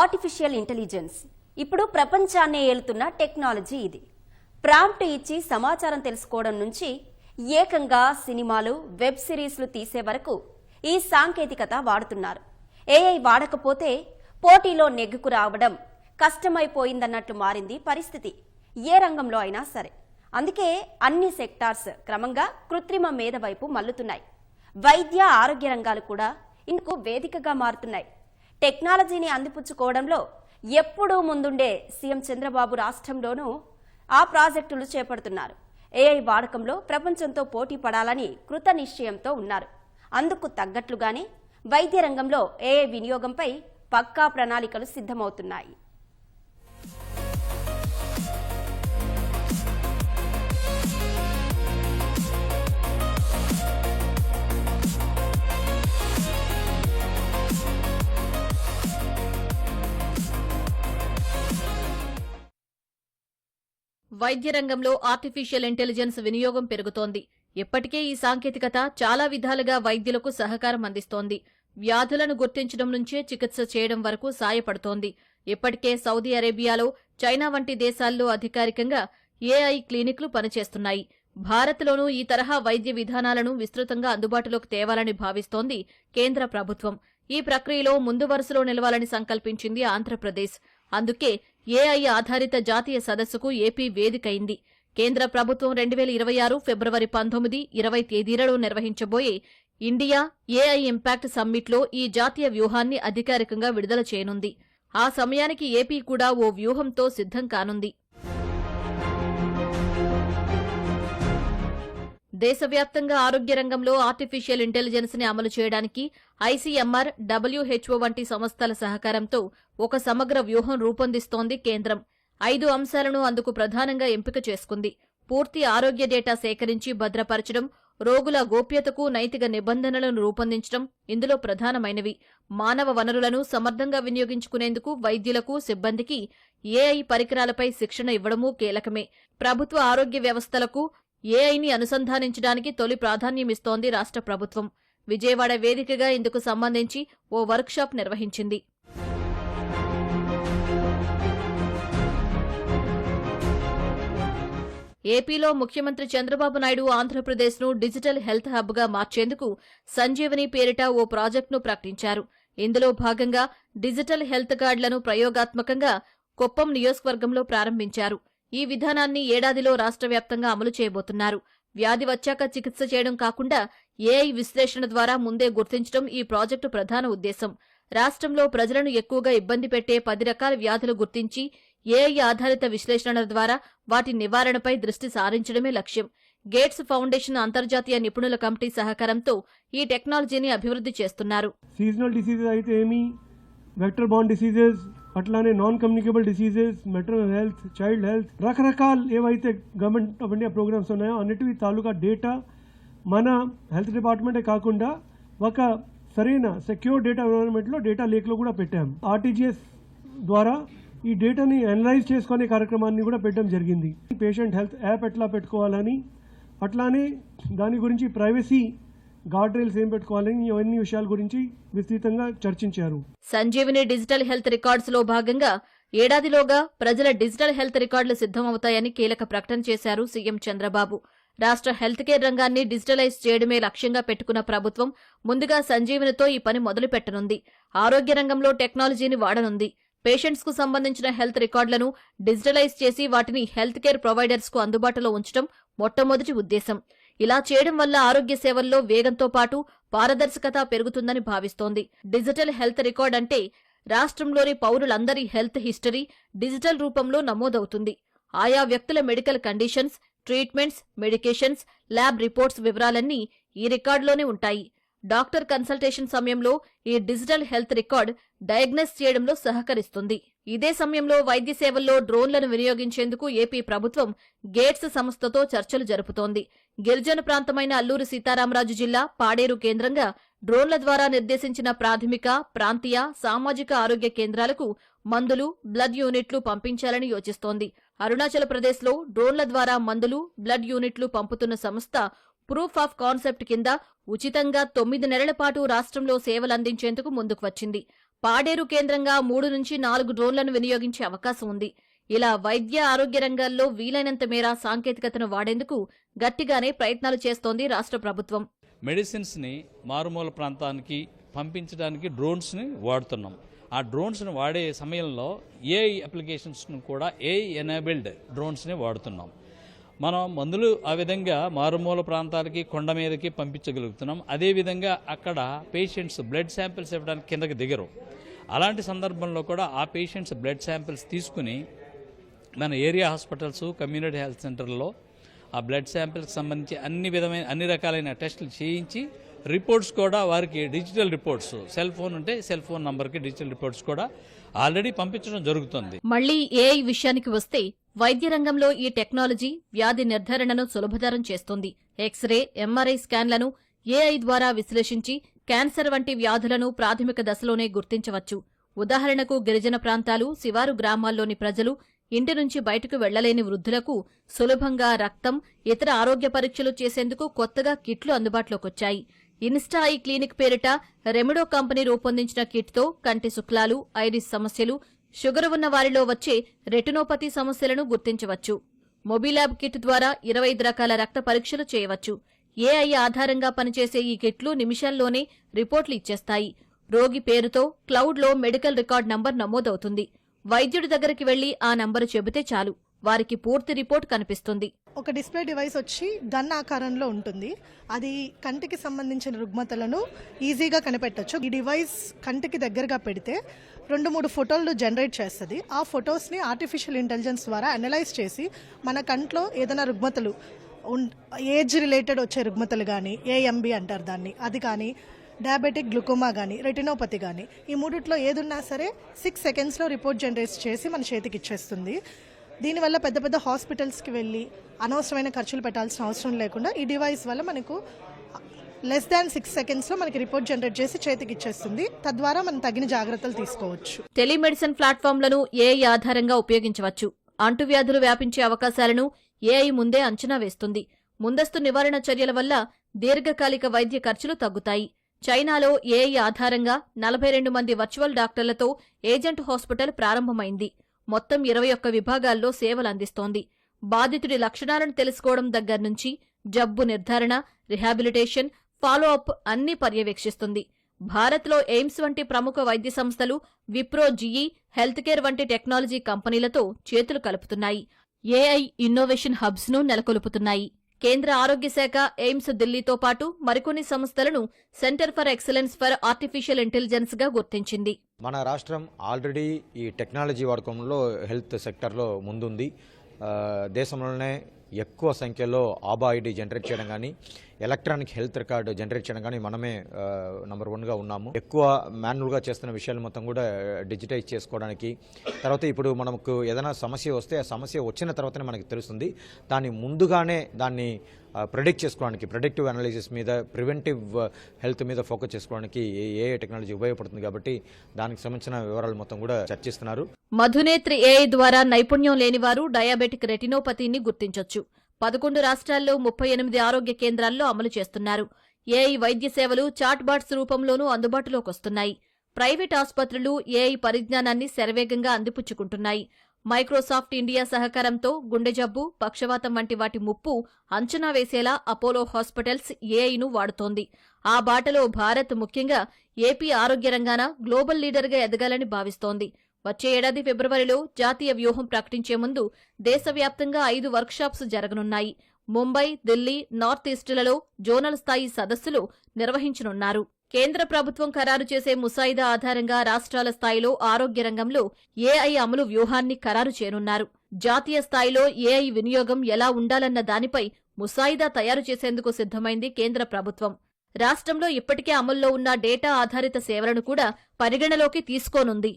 Artificial intelligence ఇప్పుడు ప్రపంచాన్నే ఏలుతున్న technology ఇది. ప్రాంప్ట్ ఇచ్చి సమాచారం తెలుసుకోవడం నుంచి ఏకంగా సినిమాలు వెబ్ సిరీస్లు తీసే వరకు ఈ సాంకేతికత వాడుతున్నారు. ఏఐ వాడకపోతే పోటీలో నెగ్గుకు రావడం కష్టమైపోయిందన్నట్లు మారింది పరిస్థితి. ఏ రంగంలో అయినా సరే. అందుకే అన్ని సెక్టార్స్ క్రమంగా కృత్రిమ మేధ వైపు మల్లుతున్నాయి వైద్య ఆరోగ్య రంగాలు కూడా ఇందుకు వేదికగా మారుతున్నాయి. టెక్నాలజీని అందిపుచ్చుకోవడంలో ఎప్పుడూ ముందుండే సీఎం చంద్రబాబు రాష్ట్రంలోనూ ఆ ప్రాజెక్టులు చేపడుతున్నారు. ఏఐ వాడకంలో ప్రపంచంతో పోటీ పడాలని కృత నిశ్చయంతో ఉన్నారు. అందుకు తగ్గట్లుగానే వైద్య రంగంలో ఏఐ వినియోగంపై పక్కా ప్రణాళికలు సిద్ధమవుతున్నాయి. వైద్య రంగంలో ఆర్టిఫిషియల్ ఇంటెలిజెన్స్ వినియోగం పెరుగుతోంది. ఇప్పటికే ఈ సాంకేతికత చాలా విధాలుగా వైద్యులకు సహకారం అందిస్తోంది. వ్యాధులను గుర్తించడం నుంచే చికిత్స చేయడం వరకు సాయపడుతోంది. ఇప్పటికే సౌదీ అరేబియాలో చైనా వంటి దేశాల్లో అధికారికంగా ఏఐ క్లినిక్లు పనిచేస్తున్నాయి. భారత్లోనూ ఈ తరహా వైద్య విధానాలను విస్తృతంగా అందుబాటులోకి తేవాలని భావిస్తోంది కేంద్ర ప్రభుత్వం. ఈ ప్రక్రియలో ముందు వరుసలో నిలవాలని సంకల్పించింది ఆంధ్రప్రదేశ్. అందుకే ఏఐ ఆధారిత జాతీయ సదస్సుకు ఏపీ వేదికైంది. కేంద్ర ప్రభుత్వం రెండు వేల ఇరవై ఆరు ఫిబ్రవరి పంతొమ్మిది ఇరవై తేదీలలో నిర్వహించబోయే ఇండియా ఏఐ ఇంపాక్ట్ సమ్మిట్లో ఈ జాతీయ వ్యూహాన్ని అధికారికంగా విడుదల చేయనుంది. ఆ సమయానికి ఏపీ కూడా ఓ వ్యూహంతో సిద్ధం కానుంది. దేశవ్యాప్తంగా ఆరోగ్య రంగంలో ఆర్టిఫిషియల్ ఇంటెలిజెన్స్ని అమలు చేయడానికి ఐసీఎంఆర్ డబ్ల్యూహెచ్ఓ వంటి సంస్థల సహకారంతో ఒక సమగ్ర వ్యూహం రూపొందిస్తోంది కేంద్రం. ఐదు అంశాలను అందుకు ప్రధానంగా ఎంపిక చేసుకుంది. పూర్తి ఆరోగ్య డేటా సేకరించి భద్రపరచడం రోగుల గోప్యతకు నైతిక నిబంధనలను రూపొందించడం ఇందులో ప్రధానమైనవి. మానవ వనరులను సమర్థంగా వినియోగించుకునేందుకు వైద్యులకు సిబ్బందికి ఏఐ పరికరాలపై శిక్షణ ఇవ్వడమూ కీలకమే. ప్రభుత్వ ఆరోగ్య వ్యవస్థలకు ఏఐని అనుసంధానించడానికి తొలి ప్రాధాన్యమిస్తోంది రాష్ట్ర ప్రభుత్వం. విజయవాడ వేదికగా ఇందుకు సంబంధించి ఓ వర్క్షాప్ నిర్వహించింది. ఏపీలో ముఖ్యమంత్రి చంద్రబాబు నాయుడు ఆంధ్రప్రదేశ్ను డిజిటల్ హెల్త్ హబ్గా మార్చేందుకు సంజీవని పేరిట ఓ ప్రాజెక్టును ప్రకటించారు. ఇందులో భాగంగా డిజిటల్ హెల్త్ కార్డులను ప్రయోగాత్మకంగా కుప్పం నియోజకవర్గంలో ప్రారంభించారు. ఈ విధానాన్ని ఏడాదిలో రాష్ట్ర వ్యాప్తంగా అమలు చేయబోతున్నారు. వ్యాధి వచ్చాక చికిత్స చేయడం కాకుండా ఏఐ విశ్లేషణ ద్వారా ముందే గుర్తించడం ఈ ప్రాజెక్టు ప్రధాన ఉద్దేశం. రాష్ట్రంలో ప్రజలను ఎక్కువగా ఇబ్బంది పెట్టే పది రకాల వ్యాధులు గుర్తించి ఏఐ ఆధారిత విశ్లేషణల ద్వారా వాటి నివారణపై దృష్టి సారించడమే లక్ష్యం. గేట్స్ ఫౌండేషన్ అంతర్జాతీయ నిపుణుల కమిటీ సహకారంతో ఈ టెక్నాలజీని అభివృద్ధి చేస్తున్నారు. సీజనల్ డిసీజెస్ అయితే ఏమి? వెక్టర్ బాండ్ డిసీజెస్ అట్లానే non communicable diseases maternal health child health రకరకాల ఏవైతే గవర్నమెంట్ ఆఫ్ ఇండియా ప్రోగ్రామ్స్ ఉన్నాయో అన్నిటివి తాలూకా డేటా మన హెల్త్ డిపార్ట్మెంటే కాకుండా ఒక సరైన సెక్యూర్ డేటా ఎన్వైరన్మెంట్లో డేటా లేక్లో కూడా పెట్టాం. ఆర్టీజీఎస్ ద్వారా ఈ డేటాని అనలైజ్ చేసుకునే కార్యక్రమాన్ని కూడా పెట్టడం జరిగింది. పేషెంట్ హెల్త్ యాప్ ఎట్లా పెట్టుకోవాలని అట్లానే దాని గురించి ప్రైవసీ గార్డ్ రైల్స్ ఏం పెట్టుకోవాలని ఇవన్నీ విషయాల గురించి విస్తృతంగా చర్చించారు. సంజీవిని డిజిటల్ హెల్త్ రికార్డ్స్లో భాగంగా ఏడాదిలోగా ప్రజల డిజిటల్ హెల్త్ రికార్డులు సిద్దమవుతాయని కీలక ప్రకటన చేశారు సీఎం చంద్రబాబు. రాష్ట్ర హెల్త్ కేర్ రంగాన్ని డిజిటలైజ్ చేయడమే లక్ష్యంగా పెట్టుకున్న ప్రభుత్వం ముందుగా సంజీవినితో ఈ పని మొదలు పెట్టనుంది ఆరోగ్య రంగంలో టెక్నాలజీని వాడనుంది. పేషెంట్స్కు సంబంధించిన హెల్త్ రికార్డులను డిజిటలైజ్ చేసి వాటిని హెల్త్ కేర్ ప్రొవైడర్స్కు అందుబాటులో ఉంచడం మొట్టమొదటి ఉద్దేశం. ఇలా చేయడం వల్ల ఆరోగ్య సేవల్లో వేగంతో పాటు పారదర్శకత పెరుగుతుందని భావిస్తోంది. డిజిటల్ హెల్త్ రికార్డ్ అంటే రాష్ట్రంలోని పౌరులందరి హెల్త్ హిస్టరీ డిజిటల్ రూపంలో నమోదవుతుంది. ఆయా వ్యక్తుల medical conditions treatments medications lab reports వివరాలన్నీ ఈ రికార్డులోనే ఉంటాయి. డాక్టర్ కన్సల్టేషన్ సమయంలో ఈ డిజిటల్ హెల్త్ రికార్డ్ డయాగ్నోస్ చేయడంలో సహకరిస్తుంది. ఇదే సమయంలో వైద్య సేవల్లో డ్రోన్లను వినియోగించేందుకు ఏపీ ప్రభుత్వం గేట్స్ సంస్థతో చర్చలు జరుపుతోంది. గిరిజన ప్రాంతమైన అల్లూరు సీతారామరాజు జిల్లా పాడేరు కేంద్రంగా డ్రోన్ల ద్వారా నిర్దేశించిన ప్రాథమిక ప్రాంతీయ సామాజిక ఆరోగ్య కేంద్రాలకు మందులు బ్లడ్ యూనిట్లు పంపించాలని యోచిస్తోంది. అరుణాచల్ ప్రదేశ్లో డ్రోన్ల ద్వారా మందులు బ్లడ్ యూనిట్లు పంపుతున్న సంస్థ ప్రూఫ్ ఆఫ్ కాన్సెప్ట్ కింద ఉచితంగా తొమ్మిది నెలల పాటు రాష్ట్రంలో సేవలందించేందుకు ముందుకు వచ్చింది. పాడేరు కేంద్రంగా మూడు నుంచి నాలుగు డ్రోన్లను వినియోగించే అవకాశం ఉంది. ఇలా వైద్య ఆరోగ్య రంగాల్లో వీలైనంత మేర సాంకేతికతను వాడేందుకు గట్టిగానే ప్రయత్నాలు చేస్తోంది రాష్ట్ర ప్రభుత్వం. మెడిసిన్స్ని మారుమూల ప్రాంతానికి పంపించడానికి డ్రోన్స్ని వాడుతున్నాం. ఆ డ్రోన్స్ని వాడే సమయంలో ఏఐ అప్లికేషన్స్ను కూడా ఏఐ ఎనేబుల్డ్ డ్రోన్స్ని వాడుతున్నాం. మనం మందులు ఆ విధంగా మారుమూల ప్రాంతాలకి కొండ మీదకి పంపించగలుగుతున్నాం. అదేవిధంగా అక్కడ పేషెంట్స్ బ్లడ్ శాంపిల్స్ ఇవ్వడానికి కిందకి దిగరు. అలాంటి సందర్భంలో కూడా ఆ పేషెంట్స్ బ్లడ్ శాంపిల్స్ తీసుకుని మన ఏరియా హాస్పిటల్స్ కమ్యూనిటీ హెల్త్ సెంటర్లో ఆ బ్లడ్ శాంపిల్కి సంబంధించి అన్ని విధమైన అన్ని రకాలైన టెస్టులు చేయించి రిపోర్ట్స్ కూడా వారికి డిజిటల్ రిపోర్ట్స్ సెల్ ఫోన్ ఉంటే సెల్ ఫోన్ నంబర్కి డిజిటల్ రిపోర్ట్స్ కూడా ఆల్రెడీ పంపించడం జరుగుతుంది. మళ్ళీ ఏఐ విషయానికి వస్తే వైద్య రంగంలో ఈ టెక్నాలజీ వ్యాధి నిర్ధారణను సులభతరం చేస్తుంది. ఎక్స్రే ఎంఆర్ఐ స్కాన్లను ఏఐ ద్వారా విశ్లేషించి క్యాన్సర్ వంటి వ్యాధులను ప్రాథమిక దశలోనే గుర్తించవచ్చు. ఉదాహరణకు గిరిజన ప్రాంతాలు శివారు గ్రామాల్లోని ప్రజలు ఇంటి నుంచి బయటకు వెళ్ళలేని వృద్ధులకు సులభంగా రక్తం ఇతర ఆరోగ్య పరీక్షలు చేసేందుకు కొత్తగా కిట్లు అందుబాటులోకొచ్చాయి. ఇన్స్టా ఐ క్లినిక్ పేరిట రెమిడో కంపెనీ రూపొందించిన కిట్తో కంటి శుక్లాలు ఐరిస్ సమస్యలు షుగర్ ఉన్న వారిలో వచ్చే రెటినోపతి సమస్యలను గుర్తించవచ్చు. మొబిలాబ్ కిట్ ద్వారా ఇరవై రకాల రక్త పరీక్షలు చేయవచ్చు. ఏఐ ఆధారంగా పనిచేసే ఈ కిట్లు నిమిషాల్లోనే రిపోర్ట్లు ఇచ్చేస్తాయి. రోగి పేరుతో క్లౌడ్లో మెడికల్ రికార్డ్ నంబర్ నమోదవుతుంది. వైద్యుడి దగ్గరికి వెళ్ళి ఆ నంబరు చెబితే చాలు. వారికి పూర్తి రిపోర్ట్ కనిపిస్తుంది. ఒక డిస్ప్లే డివైస్ వచ్చి గన్ ఆకారంలో ఉంటుంది. అది కంటికి సంబంధించిన రుగ్మతలను ఈజీగా కనిపెట్టచ్చు. ఈ డివైస్ కంటికి దగ్గరగా పెడితే రెండు మూడు ఫోటోలు జనరేట్ చేస్తుంది. ఆ ఫొటోస్ని ఆర్టిఫిషియల్ ఇంటెలిజెన్స్ ద్వారా అనలైజ్ చేసి మన కంట్లో ఏదైనా రుగ్మతలు ఏజ్ రిలేటెడ్ వచ్చే రుగ్మతలు కానీ ఏఎంబి అంటారు దాన్ని. అది కానీ డయాబెటిక్ గ్లుకోమా కానీ రెటినోపతి కానీ ఈ మూడిట్లో ఏదున్నా సరే సిక్స్ సెకండ్స్లో రిపోర్ట్ జనరేట్ చేసి మన చేతికి ఇచ్చేస్తుంది. దీనివల్ల పెద్ద పెద్ద హాస్పిటల్స్కి వెళ్ళి అనవసరమైన ఖర్చులు పెట్టాల్సిన అవసరం లేకుండా ఈ డివైస్ వల్ల మనకు లెస్ దాన్ సిక్స్ సెకండ్స్లో మనకి రిపోర్ట్ జనరేట్ చేసి చేతికి ఇచ్చేస్తుంది. తద్వారా మనం తగిన జాగ్రత్తలు తీసుకోవచ్చు. టెలిమెడిసిన్ ప్లాట్ఫామ్లను ఏఐ ఆధారంగా ఉపయోగించవచ్చు. అంటువ్యాధులు వ్యాపించే అవకాశాలను ఏఐ ముందే అంచనా వేస్తుంది. ముందస్తు నివారణ చర్యల వల్ల దీర్ఘకాలిక వైద్య ఖర్చులు తగ్గుతాయి. చైనాలో ఏఐ ఆధారంగా నలభై రెండు మంది వర్చువల్ డాక్టర్లతో ఏజెంట్ హాస్పిటల్ ప్రారంభమైంది. మొత్తం ఇరవై ఒక్క విభాగాల్లో సేవలందిస్తోంది. బాధితుడి లక్షణాలను తెలుసుకోవడం దగ్గర నుంచి జబ్బు నిర్ధారణ రిహాబిలిటేషన్ ఫాలో అప్ అన్ని పర్యవేక్షిస్తుంది. భారత్లో ఎయిమ్స్ వంటి ప్రముఖ వైద్య సంస్థలు విప్రో జిఈ హెల్త్ కేర్ వంటి టెక్నాలజీ కంపెనీలతో చేతులు కలుపుతున్నాయి. AI innovation హబ్స్ను నెలకొల్పుతున్నాయి. కేంద్ర ఆరోగ్య శాఖ ఎయిమ్స్ ఢిల్లీతో పాటు మరికొన్ని సంస్థలను centre for excellence for artificial ఇంటెలిజెన్స్గా గుర్తించింది. మన రాష్ట్రం ఆల్రెడీ ఈ టెక్నాలజీ వాడకంలో హెల్త్ సెక్టర్లో ముందుంది. దేశంలోనే ఎక్కువ సంఖ్యలో ఆబా ఐడి జనరేట్ చేయడం కానీ ఎలక్ట్రానిక్ హెల్త్ రికార్డు జనరేట్ చేయడం కానీ మనమే నంబర్ వన్గా ఉన్నాము. ఎక్కువ మాన్యువల్గా చేస్తున్న విషయాలు మొత్తం కూడా డిజిటైజ్ చేసుకోవడానికి. తర్వాత ఇప్పుడు మనకు ఏదైనా సమస్య వస్తే ఆ సమస్య వచ్చిన తర్వాతనే మనకి తెలుస్తుంది. దాన్ని ముందుగానే దాన్ని ప్రిడిక్ట్ చేసుకోవడానికి ప్రిడిక్టివ్ అనాలిసిస్ మీద ప్రివెంటివ్ హెల్త్ మీద ఫోకస్ చేసుకోవడానికి ఏ టెక్నాలజీ ఉపయోగపడుతుంది కాబట్టి దానికి సంబంధించిన వివరాలు మొత్తం కూడా చర్చిస్తున్నారు మధునేత్రి ఏఐ ద్వారా నైపుణ్యం లేనివారు డయాబెటిక్ రెటినోపతిని గుర్తించొచ్చు. పదకొండు రాష్ట్రాల్లో ముప్పై ఎనిమిది ఆరోగ్య కేంద్రాల్లో అమలు చేస్తున్నారు. ఏఐ వైద్య సేవలు చాట్బాట్స్ రూపంలోనూ అందుబాటులోకి వస్తున్నాయి. ప్రైవేట్ ఆసుపత్రులు ఏఐ పరిజ్ఞానాన్ని శరవేగంగా అందిపుచ్చుకుంటున్నాయి. మైక్రోసాఫ్ట్ ఇండియా సహకారంతో గుండె జబ్బు పక్షవాతం వంటి వాటి ముప్పు అంచనా వేసేలా అపోలో హాస్పిటల్స్ ఏఐను వాడుతోంది. ఆ బాటలో భారత్ ముఖ్యంగా ఏపీ ఆరోగ్య రంగాన గ్లోబల్ లీడర్గా ఎదగాలని భావిస్తోంది. వచ్చే ఏడాది ఫిబ్రవరిలో జాతీయ వ్యూహం ప్రకటించే ముందు దేశవ్యాప్తంగా ఐదు వర్క్షాప్స్ జరగనున్నాయి. ముంబై ఢిల్లీ నార్త్ ఈస్టులలో జోనల్ స్థాయి సదస్సులు నిర్వహించనున్నారు. కేంద్ర ప్రభుత్వం ఖరారు చేసే ముసాయిదా ఆధారంగా రాష్ట్రాల స్థాయిలో ఆరోగ్య రంగంలో ఏఐ అమలు వ్యూహాన్ని ఖరారు చేయనున్నారు. జాతీయ స్థాయిలో ఏఐ వినియోగం ఎలా ఉండాలన్న దానిపై ముసాయిదా తయారు చేసేందుకు సిద్ధమైంది కేంద్ర ప్రభుత్వం. రాష్ట్రంలో ఇప్పటికే అమల్లో ఉన్న డేటా ఆధారిత సేవలను కూడా పరిగణలోకి తీసుకోనుంది.